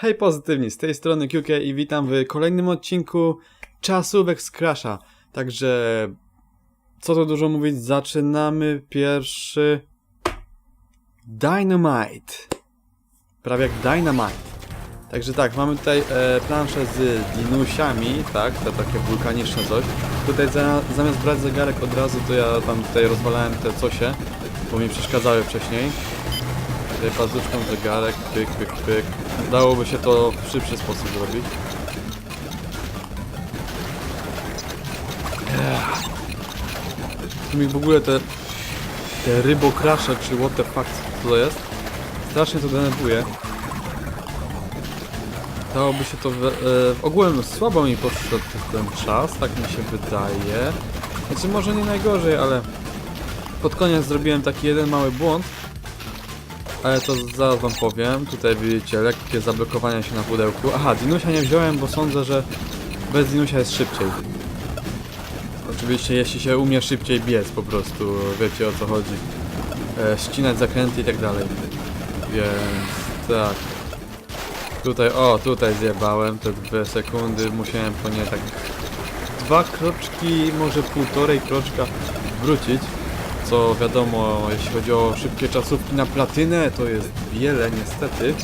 Hej pozytywni, z tej strony QK i witam w kolejnym odcinku Czasówek z Crasha. Także, co tu dużo mówić, zaczynamy pierwszy Dynamite. Prawie jak Dynamite. Także tak, mamy tutaj e, planszę z dinusiami, tak, to takie wulkaniczne coś. Tutaj za, zamiast brać zegarek od razu, to ja tam tutaj rozwalałem te cosie, bo mi przeszkadzały wcześniej. Tutaj pazuczką zegarek, pyk, pyk, pyk. Dałoby się to w szybszy sposób zrobić. Mi w ogóle te, te rybokrasze, czy what the fuck, co to jest? Strasznie to denerwuje. Dałoby się to w, e, ogółem słabo mi poszedł ten czas, tak mi się wydaje. Znaczy może nie najgorzej, ale pod koniec zrobiłem taki jeden mały błąd, ale to zaraz wam powiem. Tutaj widzicie lekkie zablokowanie się na pudełku. Aha, Dinusia nie wziąłem, bo sądzę, że bez Dinusia jest szybciej. Oczywiście jeśli się umie szybciej biec po prostu, wiecie o co chodzi. E, ścinać zakręty i tak dalej. Więc tak. Tutaj, o, tutaj zjebałem te dwie sekundy, musiałem po nie tak dwa kroczki, może półtorej kroczka wrócić co wiadomo, jeśli chodzi o szybkie czasówki na platynę, to jest wiele niestety.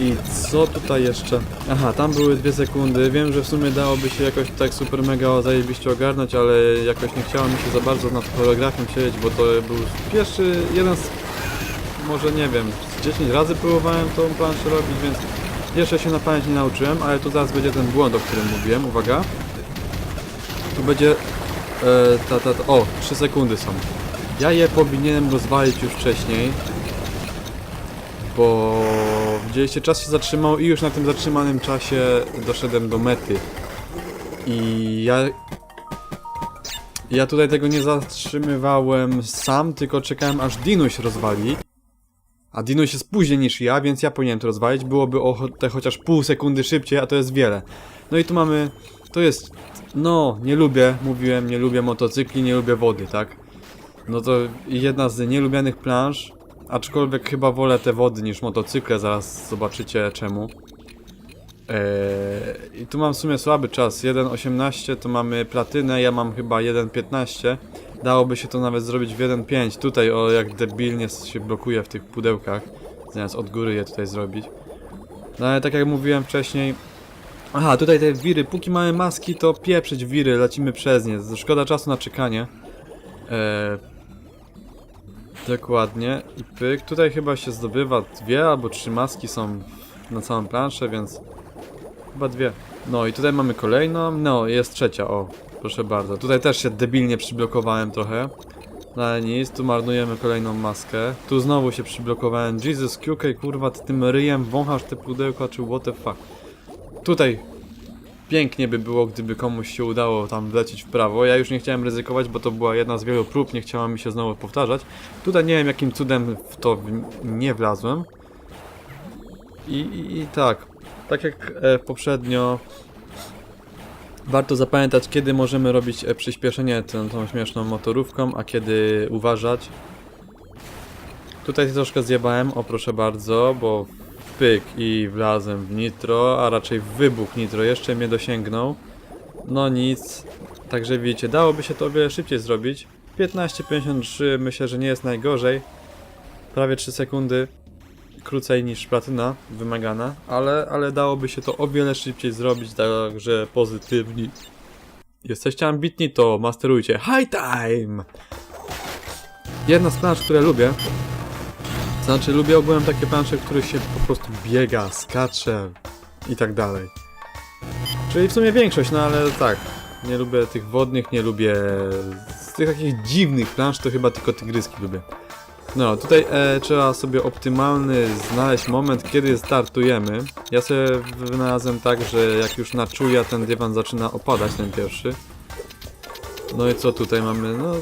I co tutaj jeszcze? Aha, tam były dwie sekundy. Wiem, że w sumie dałoby się jakoś tak super mega zajebiście ogarnąć, ale jakoś nie chciało mi się za bardzo nad choreografią siedzieć, bo to był pierwszy, jeden z... Może nie wiem, z 10 razy próbowałem tą planszę robić, więc jeszcze się na pamięć nie nauczyłem, ale tu zaraz będzie ten błąd, o którym mówiłem, uwaga. Tu będzie E, ta, ta, ta, o, 3 sekundy są. Ja je powinienem rozwalić już wcześniej. Bo widzieliście, czas się zatrzymał i już na tym zatrzymanym czasie doszedłem do mety. I ja... Ja tutaj tego nie zatrzymywałem sam, tylko czekałem aż Dinuś rozwali. A Dinuś jest później niż ja, więc ja powinienem to rozwalić. Byłoby o te chociaż pół sekundy szybciej, a to jest wiele. No i tu mamy... To jest no, nie lubię, mówiłem, nie lubię motocykli, nie lubię wody, tak? No to jedna z nielubianych planż, aczkolwiek chyba wolę te wody niż motocykle, zaraz zobaczycie czemu. Eee, I tu mam w sumie słaby czas, 1.18 to mamy platynę, ja mam chyba 1.15. Dałoby się to nawet zrobić w 1.5, tutaj o jak debilnie się blokuje w tych pudełkach, zamiast od góry je tutaj zrobić. No ale tak jak mówiłem wcześniej, Aha, tutaj te wiry, póki mamy maski, to pieprzyć wiry, lecimy przez nie. Szkoda czasu na czekanie. Eee, dokładnie. I pyk. Tutaj chyba się zdobywa dwie albo trzy maski są na całą planszę, więc chyba dwie. No i tutaj mamy kolejną. No, jest trzecia, o. Proszę bardzo. Tutaj też się debilnie przyblokowałem trochę. No ale nic, tu marnujemy kolejną maskę. Tu znowu się przyblokowałem. Jesus QK, kurwa, ty tym ryjem wąchasz te pudełka, czy what the fuck. Tutaj pięknie by było, gdyby komuś się udało tam wlecieć w prawo. Ja już nie chciałem ryzykować, bo to była jedna z wielu prób, nie chciała mi się znowu powtarzać. Tutaj nie wiem jakim cudem w to nie wlazłem. I, i, i tak, tak jak e, poprzednio, warto zapamiętać, kiedy możemy robić e, przyspieszenie tą, tą śmieszną motorówką, a kiedy uważać. Tutaj troszkę zjebałem, o proszę bardzo, bo pyk i wlazłem w nitro, a raczej w wybuch nitro, jeszcze mnie dosięgnął. No nic, także widzicie, dałoby się to o wiele szybciej zrobić. 15.53 myślę, że nie jest najgorzej. Prawie 3 sekundy krócej niż platyna wymagana, ale, ale dałoby się to o wiele szybciej zrobić, także pozytywni. Jesteście ambitni, to masterujcie. High time! Jedna z plansz, które lubię, znaczy, lubię ogółem takie plansze, w których się po prostu biega, skacze i tak dalej. Czyli w sumie większość, no ale tak. Nie lubię tych wodnych, nie lubię... Z tych takich dziwnych plansz to chyba tylko tygryski lubię. No, tutaj e, trzeba sobie optymalny znaleźć moment, kiedy startujemy. Ja sobie wynalazłem tak, że jak już na czuja ten dywan zaczyna opadać, ten pierwszy. No i co tutaj mamy? No,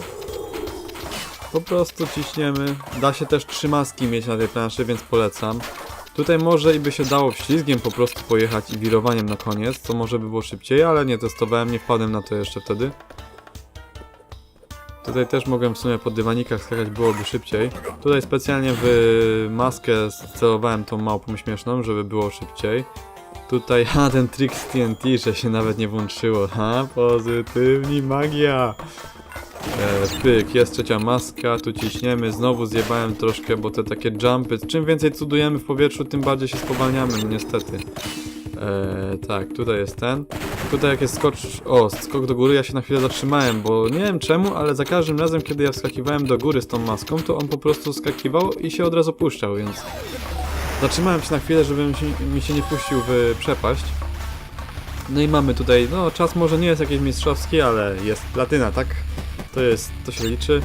po prostu ciśniemy. Da się też trzy maski mieć na tej planszy, więc polecam. Tutaj może i by się dało ślizgiem po prostu pojechać i wirowaniem na koniec, co może by było szybciej, ale nie testowałem, nie wpadłem na to jeszcze wtedy. Tutaj też mogłem w sumie po dywanikach skakać, byłoby szybciej. Tutaj specjalnie w maskę celowałem tą małpą śmieszną, żeby było szybciej. Tutaj, ha, ten trik z TNT, że się nawet nie włączyło. Ha, pozytywni magia. E, pyk, jest trzecia maska, tu ciśniemy, znowu zjebałem troszkę, bo te takie jumpy, czym więcej cudujemy w powietrzu, tym bardziej się spowalniamy, no niestety. E, tak, tutaj jest ten. Tutaj jak jest skocz... O, skok do góry, ja się na chwilę zatrzymałem, bo nie wiem czemu, ale za każdym razem, kiedy ja wskakiwałem do góry z tą maską, to on po prostu skakiwał i się od razu puszczał, więc... Zatrzymałem się na chwilę, żeby mi się, mi się nie puścił w przepaść. No i mamy tutaj, no czas może nie jest jakiś mistrzowski, ale jest platyna, tak? To jest, to się liczy.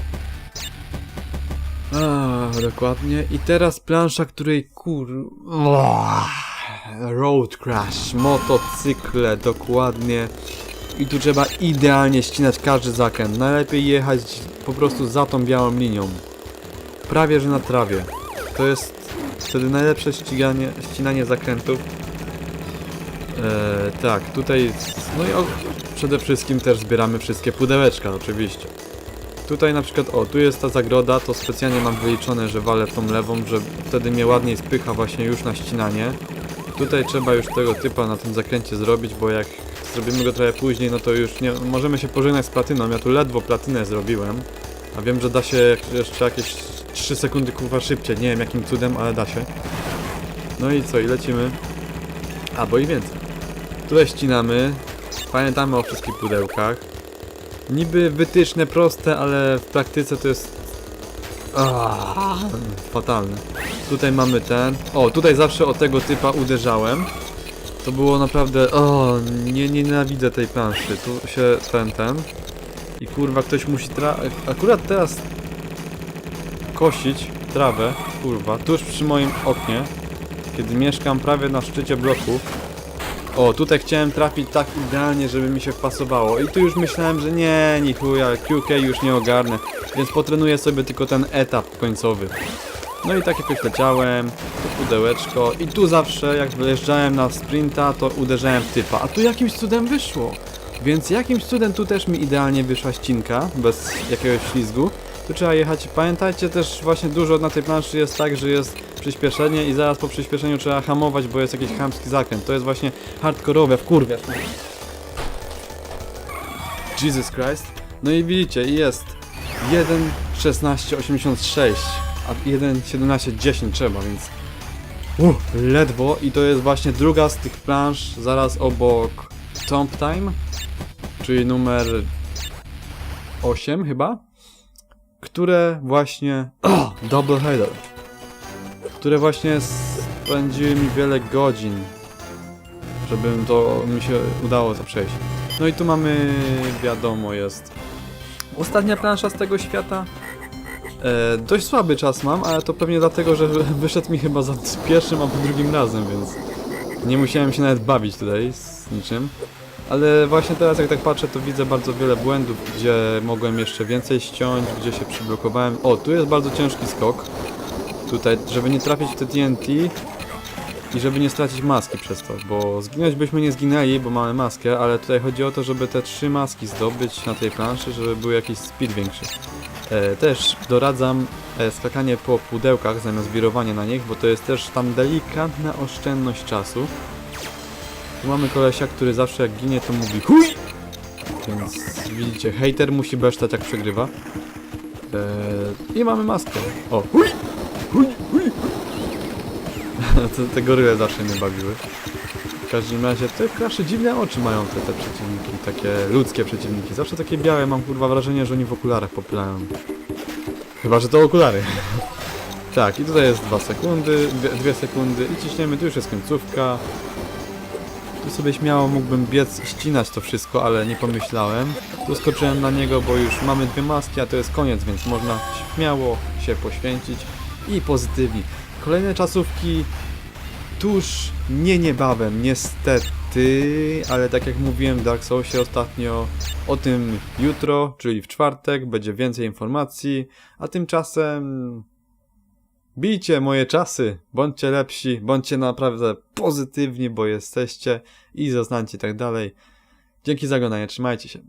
A, dokładnie. I teraz plansza, której kur... Road crash, motocykle, dokładnie. I tu trzeba idealnie ścinać każdy zakręt. Najlepiej jechać po prostu za tą białą linią. Prawie, że na trawie. To jest wtedy najlepsze ściganie, ścinanie zakrętów. Eee, tak, tutaj, no i przede wszystkim też zbieramy wszystkie pudełeczka, oczywiście. Tutaj na przykład, o, tu jest ta zagroda, to specjalnie mam wyliczone, że walę tą lewą, że wtedy mnie ładniej spycha właśnie już na ścinanie. Tutaj trzeba już tego typa na tym zakręcie zrobić, bo jak zrobimy go trochę później, no to już nie, możemy się pożegnać z platyną. Ja tu ledwo platynę zrobiłem, a wiem, że da się jeszcze jakieś 3 sekundy kurwa szybciej, nie wiem jakim cudem, ale da się. No i co, i lecimy. A, bo i więcej. Tutaj ścinamy, pamiętamy o wszystkich pudełkach. Niby wytyczne proste, ale w praktyce to jest Ah, fatalne. Tutaj mamy ten. O, tutaj zawsze o tego typa uderzałem. To było naprawdę. O, nie nienawidzę tej planszy. Tu się ten ten. I kurwa ktoś musi tra. Akurat teraz kosić trawę, kurwa, tuż przy moim oknie, kiedy mieszkam prawie na szczycie bloku. O, tutaj chciałem trafić tak idealnie, żeby mi się wpasowało. I tu już myślałem, że nie, ni chuja, QK już nie ogarnę. Więc potrenuję sobie tylko ten etap końcowy. No i tak jakoś leciałem, pudełeczko i tu zawsze jak wyjeżdżałem na sprinta, to uderzałem w typa. A tu jakimś cudem wyszło. Więc jakimś cudem tu też mi idealnie wyszła ścinka, bez jakiegoś ślizgu. Tu trzeba jechać. Pamiętajcie też właśnie dużo na tej planszy jest tak, że jest przyspieszenie i zaraz po przyspieszeniu trzeba hamować, bo jest jakiś chamski zakręt. To jest właśnie hardkorowe, wkurwiasz. Jesus Christ. No i widzicie, jest 1.16.86, a 1.17.10 trzeba, więc uh, ledwo i to jest właśnie druga z tych plansz zaraz obok Tomb Time, czyli numer 8 chyba, które właśnie... O! Double Header. Które właśnie spędziły mi wiele godzin, żebym to mi się udało to przejść. No i tu mamy, wiadomo, jest ostatnia plansza z tego świata. E, dość słaby czas mam, ale to pewnie dlatego, że wyszedł mi chyba za pierwszym albo drugim razem, więc nie musiałem się nawet bawić tutaj z niczym. Ale właśnie teraz jak tak patrzę, to widzę bardzo wiele błędów, gdzie mogłem jeszcze więcej ściąć, gdzie się przyblokowałem. O, tu jest bardzo ciężki skok. Tutaj, żeby nie trafić w te TNT i żeby nie stracić maski przez to, bo zginąć byśmy nie zginęli, bo mamy maskę, ale tutaj chodzi o to, żeby te trzy maski zdobyć na tej planszy, żeby był jakiś speed większy. E, też doradzam e, skakanie po pudełkach zamiast wirowanie na nich, bo to jest też tam delikatna oszczędność czasu. Tu mamy kolesia, który zawsze jak ginie to mówi HUJ! Więc widzicie, hater musi besztać jak przegrywa. E, I mamy maskę. O, HUJ! Te, te goryle zawsze mnie bawiły. W każdym razie te krasze dziwne oczy mają te, te przeciwniki, takie ludzkie przeciwniki. Zawsze takie białe, mam kurwa wrażenie, że oni w okularach popylają. Chyba, że to okulary. tak, i tutaj jest 2 sekundy, 2 sekundy i ciśniemy, tu już jest końcówka. Tu sobie śmiało mógłbym biec ścinać to wszystko, ale nie pomyślałem. Tu skoczyłem na niego, bo już mamy dwie maski, a to jest koniec, więc można śmiało się poświęcić i pozytywnie. Kolejne czasówki tuż nie niebawem, niestety, ale tak jak mówiłem w Dark Soulsie ostatnio, o tym jutro, czyli w czwartek, będzie więcej informacji, a tymczasem bijcie moje czasy, bądźcie lepsi, bądźcie naprawdę pozytywni, bo jesteście i zaznańcie tak dalej. Dzięki za oglądanie, trzymajcie się.